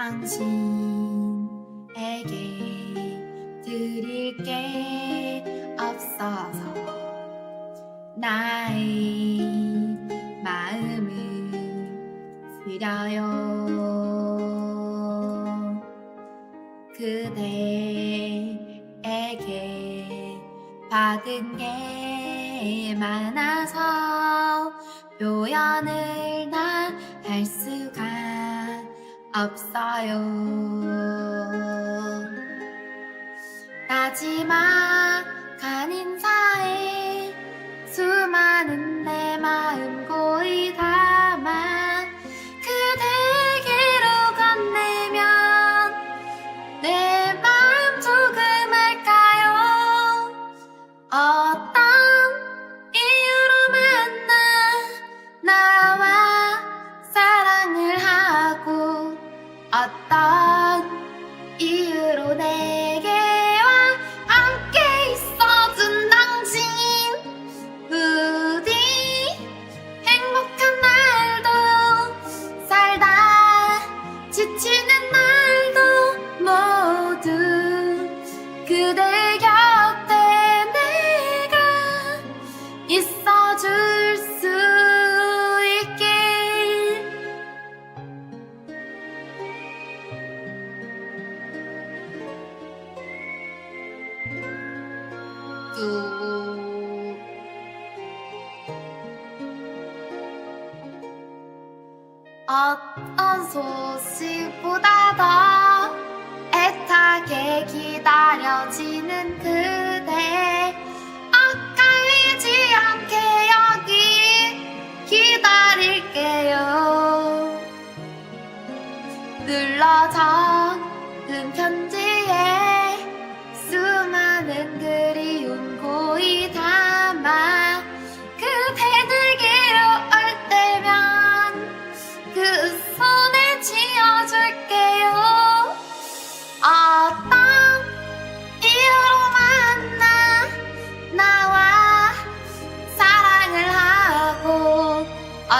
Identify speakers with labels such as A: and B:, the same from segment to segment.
A: 당신에게 드릴 게 없어서 나의 마음을 드려요. 그대에게 받은 게 많아서 표현을 다할 수가 없어요. 마지막한 인사 그대 곁에 내가 있어줄 수 있길 뚝 어떤 소식보다 더 애타게 기다려지는 그대. 엇갈리지 않게 여기 기다릴게요. 눌러 적은 편지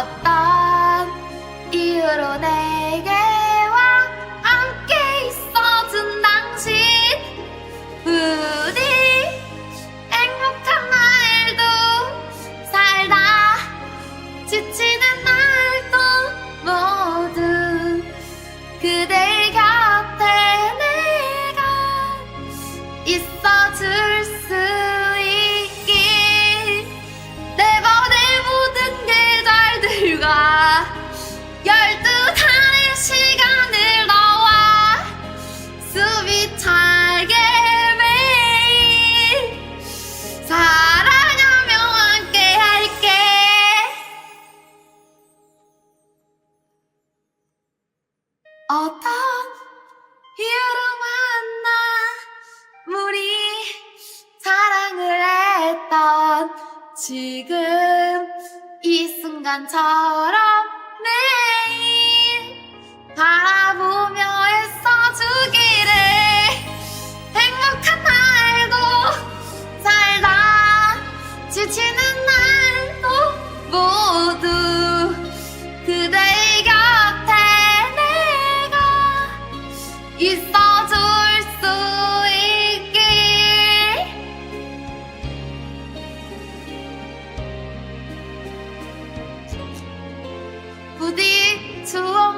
A: 어떤 이유로 내게와 함께 있어준 당신 부디 행복한 날도 살다 지치는 날도 모두 그대 어떤 이유로 만나 우리 사랑을 했던 지금 이 순간처럼 to